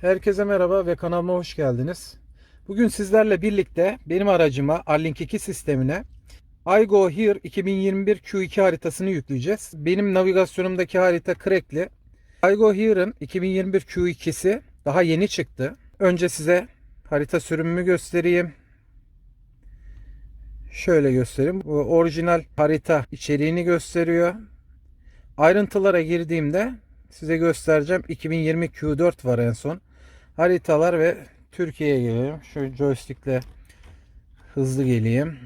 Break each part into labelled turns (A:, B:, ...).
A: Herkese merhaba ve kanalıma hoş geldiniz. Bugün sizlerle birlikte benim aracıma Arlink 2 sistemine iGo Here 2021 Q2 haritasını yükleyeceğiz. Benim navigasyonumdaki harita Crackli. iGo Here'ın 2021 Q2'si daha yeni çıktı. Önce size harita sürümümü göstereyim. Şöyle göstereyim. Bu orijinal harita içeriğini gösteriyor. Ayrıntılara girdiğimde size göstereceğim. 2020 Q4 var en son. Haritalar ve Türkiye'ye gelelim. Şu joystickle hızlı geleyim.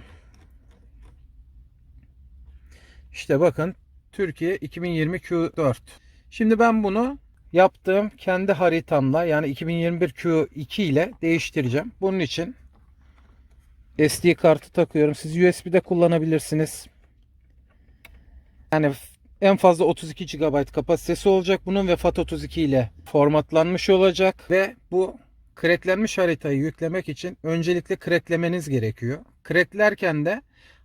A: İşte bakın Türkiye 2020 Q4. Şimdi ben bunu yaptığım kendi haritamla yani 2021 Q2 ile değiştireceğim. Bunun için SD kartı takıyorum. Siz USB'de kullanabilirsiniz. Yani en fazla 32 GB kapasitesi olacak bunun ve FAT32 ile formatlanmış olacak ve bu cracklenmiş haritayı yüklemek için öncelikle cracklemeniz gerekiyor. Cracklerken de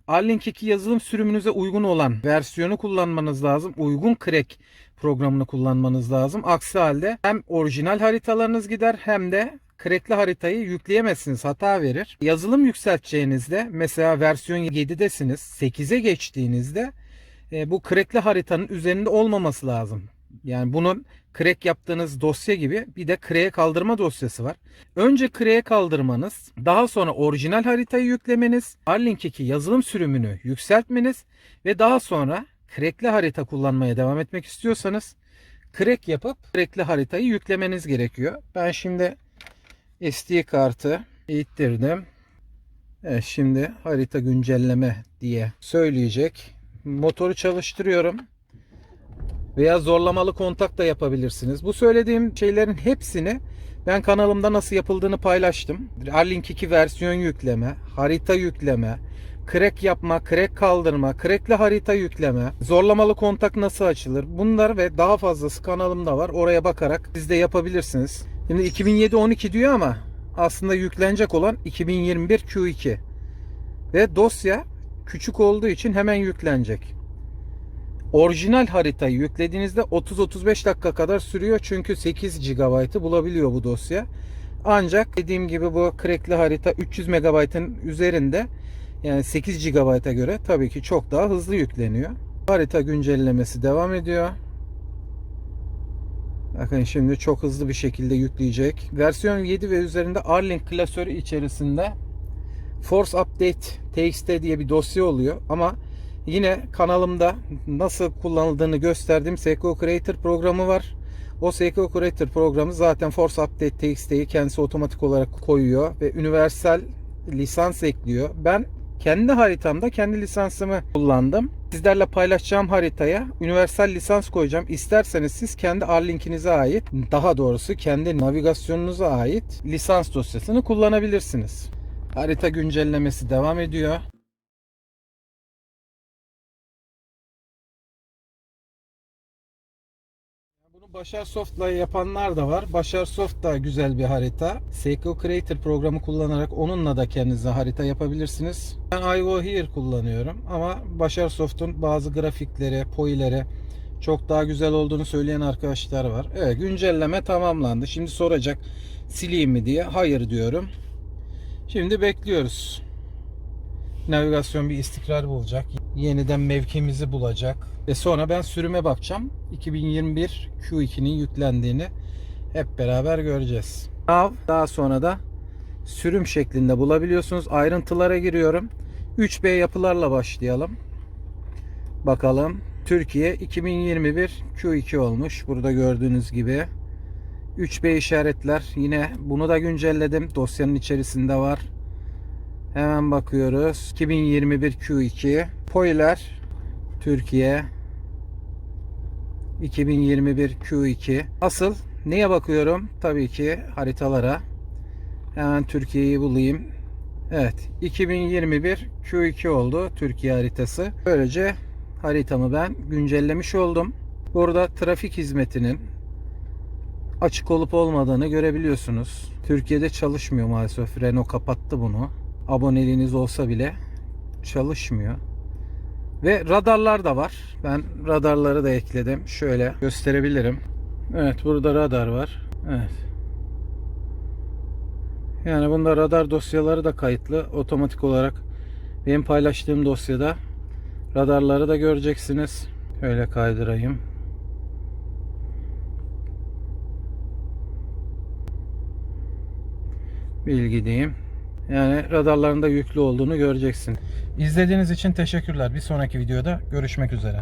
A: Arlink 2 yazılım sürümünüze uygun olan versiyonu kullanmanız lazım. Uygun crack programını kullanmanız lazım. Aksi halde hem orijinal haritalarınız gider hem de crackli haritayı yükleyemezsiniz. Hata verir. Yazılım yükselteceğinizde mesela versiyon 7'desiniz. 8'e geçtiğinizde e, bu crackli haritanın üzerinde olmaması lazım. Yani bunun crack yaptığınız dosya gibi bir de crack'e kaldırma dosyası var. Önce crack'e kaldırmanız, daha sonra orijinal haritayı yüklemeniz, Arlink 2 yazılım sürümünü yükseltmeniz ve daha sonra crackli harita kullanmaya devam etmek istiyorsanız crack yapıp crackli haritayı yüklemeniz gerekiyor. Ben şimdi SD kartı ittirdim. Evet, şimdi harita güncelleme diye söyleyecek motoru çalıştırıyorum. Veya zorlamalı kontak da yapabilirsiniz. Bu söylediğim şeylerin hepsini ben kanalımda nasıl yapıldığını paylaştım. Arlink 2 versiyon yükleme, harita yükleme, crack yapma, crack kaldırma, crackli harita yükleme, zorlamalı kontak nasıl açılır? Bunlar ve daha fazlası kanalımda var. Oraya bakarak siz de yapabilirsiniz. Şimdi 2007-12 diyor ama aslında yüklenecek olan 2021 Q2. Ve dosya küçük olduğu için hemen yüklenecek. Orijinal haritayı yüklediğinizde 30-35 dakika kadar sürüyor çünkü 8 GB'ı bulabiliyor bu dosya. Ancak dediğim gibi bu crackli harita 300 MB'ın üzerinde yani 8 GB'a göre tabii ki çok daha hızlı yükleniyor. Harita güncellemesi devam ediyor. Bakın şimdi çok hızlı bir şekilde yükleyecek. Versiyon 7 ve üzerinde Arlink klasörü içerisinde Force Update TXT diye bir dosya oluyor ama yine kanalımda nasıl kullanıldığını gösterdiğim Seiko Creator programı var. O Seiko Creator programı zaten Force Update TXT'yi kendisi otomatik olarak koyuyor ve universal lisans ekliyor. Ben kendi haritamda kendi lisansımı kullandım. Sizlerle paylaşacağım haritaya universal lisans koyacağım. İsterseniz siz kendi Arlink'inize ait, daha doğrusu kendi navigasyonunuza ait lisans dosyasını kullanabilirsiniz. Harita güncellemesi devam ediyor. Bunu Başar Soft'la yapanlar da var. Başar Soft da güzel bir harita. Seiko Creator programı kullanarak onunla da kendinize harita yapabilirsiniz. Ben iGo Here kullanıyorum ama Başar Soft'un bazı grafikleri, poileri çok daha güzel olduğunu söyleyen arkadaşlar var. Evet güncelleme tamamlandı. Şimdi soracak sileyim mi diye. Hayır diyorum. Şimdi bekliyoruz. Navigasyon bir istikrar bulacak. Yeniden mevkimizi bulacak. Ve sonra ben sürüme bakacağım. 2021 Q2'nin yüklendiğini hep beraber göreceğiz. Nav daha sonra da sürüm şeklinde bulabiliyorsunuz. Ayrıntılara giriyorum. 3B yapılarla başlayalım. Bakalım. Türkiye 2021 Q2 olmuş. Burada gördüğünüz gibi. 3B işaretler. Yine bunu da güncelledim. Dosyanın içerisinde var. Hemen bakıyoruz. 2021 Q2. Poiler Türkiye 2021 Q2. Asıl neye bakıyorum? Tabii ki haritalara. Hemen Türkiye'yi bulayım. Evet. 2021 Q2 oldu Türkiye haritası. Böylece haritamı ben güncellemiş oldum. Burada trafik hizmetinin açık olup olmadığını görebiliyorsunuz. Türkiye'de çalışmıyor maalesef. Renault kapattı bunu. Aboneliğiniz olsa bile çalışmıyor. Ve radarlar da var. Ben radarları da ekledim. Şöyle gösterebilirim. Evet burada radar var. Evet. Yani bunda radar dosyaları da kayıtlı. Otomatik olarak benim paylaştığım dosyada radarları da göreceksiniz. Şöyle kaydırayım. Bilgi diyeyim. Yani radarlarında yüklü olduğunu göreceksin. İzlediğiniz için teşekkürler. Bir sonraki videoda görüşmek üzere.